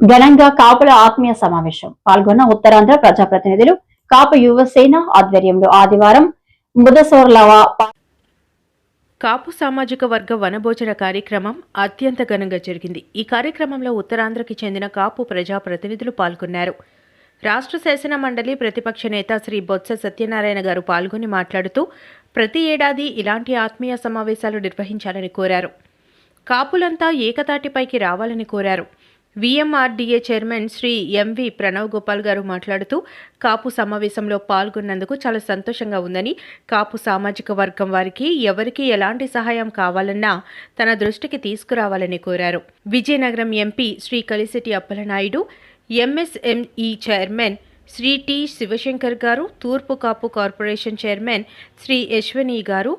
ఘనంగా కాపుల ఆత్మీయ సమావేశం పాల్గొన్న ఉత్తరాంధ్ర ప్రజాప్రతినిధులు కాపు యువసేన ఆధ్వర్యంలో ఆదివారం ముదసోర్లవా కాపు సామాజిక వర్గ వనభోజన కార్యక్రమం అత్యంత ఘనంగా జరిగింది. ఈ కార్యక్రమంలో ఉత్తరాంధ్రకి చెందిన కాపు ప్రజాప్రతినిధులు పాల్గొన్నారు. రాష్ట్ర శాసన మండలి ప్రతిపక్ష నేత శ్రీ బొత్స సత్యనారాయణ గారు పాల్గొని మాట్లాడుతూ ప్రతి ఏడాది ఇలాంటి ఆత్మీయ సమావేశాలు నిర్వహించాలని కోరారు. కాపులంతా ఏకతాటిపైకి రావాలని కోరారు. VMRDA chairman Shri MV Pranav Gopal garu మాట్లాడుతూ కాపు సమావేశంలో పాల్గొన్నందుకు చాలా సంతోషంగా ఉందని కాపు సామాజిక వర్గం వారికి ఎవరికి ఎలాంటి సహాయం కావాలన్నా తన దృష్టికి తీసుకురావాలని కోరారు. Vizianagaram MP Shri Kalisetti Appalanaidu MSME chairman Shri T Sivasankar garu తూర్పు Kapu corporation chairman Shri Yashwani garu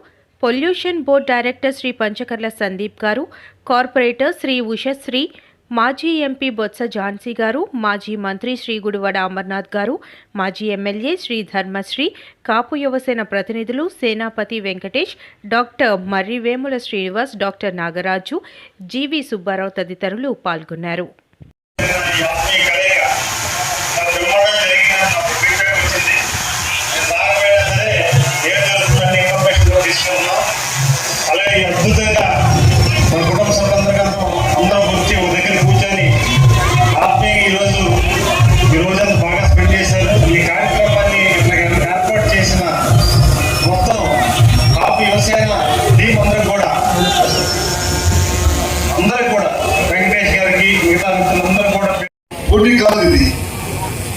pollution board director Shri Panchakarla Sandeep garu corporator Shri Ushasri మాజీ ఎంపీ బొత్స ఝాన్సీ గారు మాజీ మంత్రి శ్రీ గుడివాడ అమర్నాథ్ గారు మాజీ ఎమ్మెల్యే శ్రీ ధర్మశ్రీ కాపు యువసేన ప్రతినిధులు Senapati Venkatesh doctor Marrivemula Srinivas doctor Nagaraju GV Subbarao తదితరులు పాల్గొన్నారు. ఒడ్డి కాదు ఇది.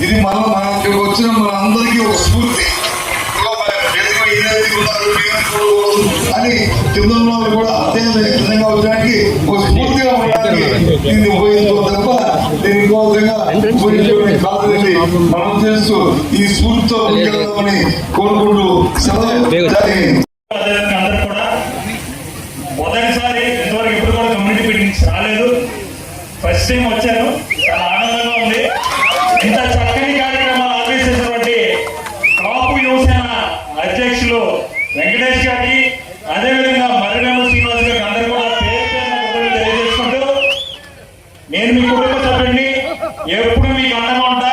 ఇది మనం మనకి వచ్చిన మన అందరికీ ఒక స్ఫూర్తి. అని కింద ఉన్న కూడా అదే విధంగా వచ్చడానికి ఒక స్ఫూర్తిగా ఉండడానికి దీన్ని ఉపయోగించుకో తప్ప దీన్ని ఇంకో విధంగా ఉపయోగించుకోవడం మనం చేస్తూ ఈ స్ఫూర్తితో ముందుకెళ్దామని కోరుకుంటూ సెలవు. మొదటిసారి ఇంతవరకు ఎప్పుడు కూడా కమ్యూనిటీ మీటింగ్స్ రాలేదు. ఫస్ట్ టైం వచ్చాను చాలా ఆనందంగా ఉంది ఇంత చక్కని కార్యక్రమాలు ఆర్గనైజ్ కాపు యువసేన అధ్యక్షులు వెంకటేష్ గారికి అదేవిధంగా మర్రివేమ శ్రీనివాస్ గారికి అందరూ కూడా పేరు పేరున తెలియజేసుకుంటూ నేను మీ కుటుంబ సభ్యుడిని ఎప్పుడు మీకు అండగా ఉంటా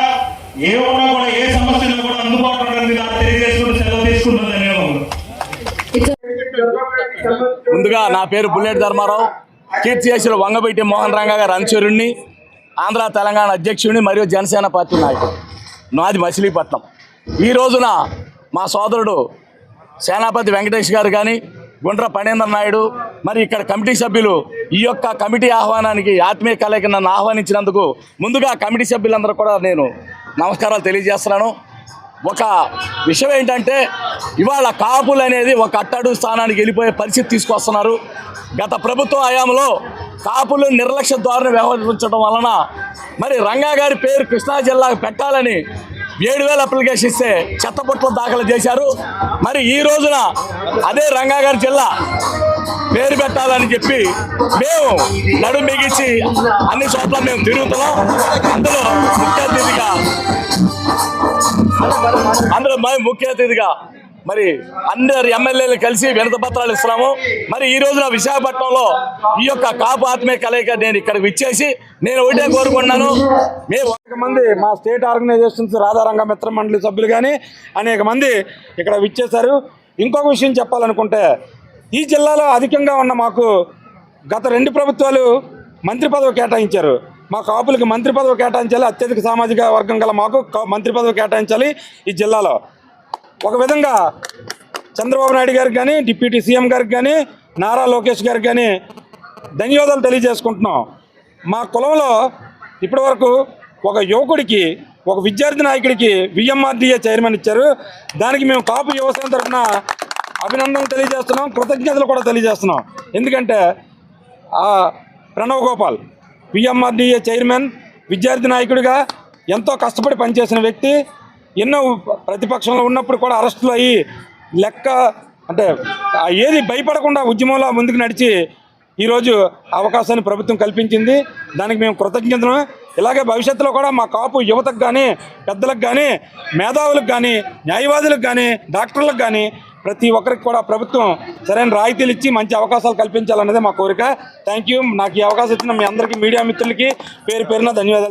ఏ ఉన్నా కూడా ఏ సమస్యలు కూడా అందుబాటులో ఉంటుంది నాకు తెలియజేసుకుంటూ సెలవు తీసుకుంటుంది ధన్యవాదములు. ముందుగా నా పేరు బుల్లెట్ ధర్మారావు. కీర్తిశేషులు వంగబెట్టి మోహన్ రంగా గారు అనుచరుణ్ణి ఆంధ్ర తెలంగాణ అధ్యక్షుడిని మరియు జనసేన పార్టీ నాయకుడు. నాది మచిలీపట్నం. ఈ రోజున మా సోదరుడు సేనాపతి వెంకటేష్ గారు కానీ గుండ్ర పణేంద్ర నాయుడు మరి ఇక్కడ కమిటీ సభ్యులు ఈ యొక్క కమిటీ ఆహ్వానానికి ఆత్మీయ కలయిక నన్ను ఆహ్వానించినందుకు ముందుగా కమిటీ సభ్యులందరూ కూడా నేను నమస్కారాలు తెలియజేస్తున్నాను. ఒక విషయం ఏంటంటే ఇవాళ కాపులు అనేది ఒక అట్టడు స్థానానికి వెళ్ళిపోయే పరిస్థితి తీసుకొస్తున్నారు. గత ప్రభుత్వ హయాంలో కాపులు నిర్లక్ష్య ధోరణి వ్యవహరించడం వలన మరి రంగా గారి పేరు కృష్ణా జిల్లాకు పెట్టాలని ఏడు వేల అప్లికేషన్ ఇస్తే చెత్తపుట్లు దాఖలు చేశారు. మరి ఈ రోజున అదే రంగాగారి జిల్లా పేరు పెట్టాలని చెప్పి మేము నడుము బిగించి అన్ని చోట్ల మేము తిరుగుతున్నాం. అందులో ముఖ్య అతిథిగా అందులో మేము ముఖ్య అతిథిగా మరి అందరు ఎమ్మెల్యేలు కలిసి వినత పత్రాలు ఇస్తున్నాము. మరి ఈ రోజున విశాఖపట్నంలో ఈ యొక్క కాపు ఆత్మీయ కలయిక నేను ఇక్కడ విచ్చేసి నేను ఒకటే కోరుకున్నాను మేము అనేక మంది మా స్టేట్ ఆర్గనైజేషన్స్ రాధారంగ మిత్ర మండలి సభ్యులు కానీ అనేక మంది ఇక్కడ విచ్చేశారు. ఇంకొక విషయం చెప్పాలనుకుంటే ఈ జిల్లాలో అధికంగా ఉన్న మాకు గత రెండు ప్రభుత్వాలు మంత్రి పదవి కేటాయించారు. మా కాపులకి మంత్రి పదవి కేటాయించాలి అత్యధిక సామాజిక వర్గం గల మాకు కా- మంత్రి పదవి కేటాయించాలి ఈ జిల్లాలో. ఒక విధంగా చంద్రబాబు నాయుడు గారికి కానీ డిప్యూటీ సీఎం గారికి కానీ నారా లోకేష్ గారికి కానీ ధన్యవాదాలు తెలియజేసుకుంటున్నాం. మా కులంలో ఇప్పటివరకు ఒక యువకుడికి ఒక విద్యార్థి నాయకుడికి విఎంఆర్డీఏ చైర్మన్ ఇచ్చారు. దానికి మేము కాపు యువసేన తరఫున అభినందనలు తెలియజేస్తున్నాం కృతజ్ఞతలు కూడా తెలియజేస్తున్నాం. ఎందుకంటే ప్రణవ్ గోపాల్ విఎంఆర్డీఏ చైర్మన్ విద్యార్థి నాయకుడిగా ఎంతో కష్టపడి పనిచేసిన వ్యక్తి. ఎన్నో ప్రతిపక్షంలో ఉన్నప్పుడు కూడా అరెస్టులు అయ్యి లెక్క అంటే ఏది భయపడకుండా ఉద్యమంలో ముందుకు నడిచి ఈరోజు అవకాశాన్ని ప్రభుత్వం కల్పించింది. దానికి మేము కృతజ్ఞతలు. ఇలాగే భవిష్యత్తులో కూడా మా కాపు యువతకు కానీ పెద్దలకు కానీ మేధావులకు కానీ న్యాయవాదులకు కానీ డాక్టర్లకు కానీ ప్రతి ఒక్కరికి కూడా ప్రభుత్వం సరైన రాయితీలు ఇచ్చి మంచి అవకాశాలు కల్పించాలన్నదే మా కోరిక. థ్యాంక్ యూ నాకు ఈ అవకాశం ఇచ్చిన మీ అందరికీ మీడియా మిత్రులకి పేరు పేరున ధన్యవాదాలు.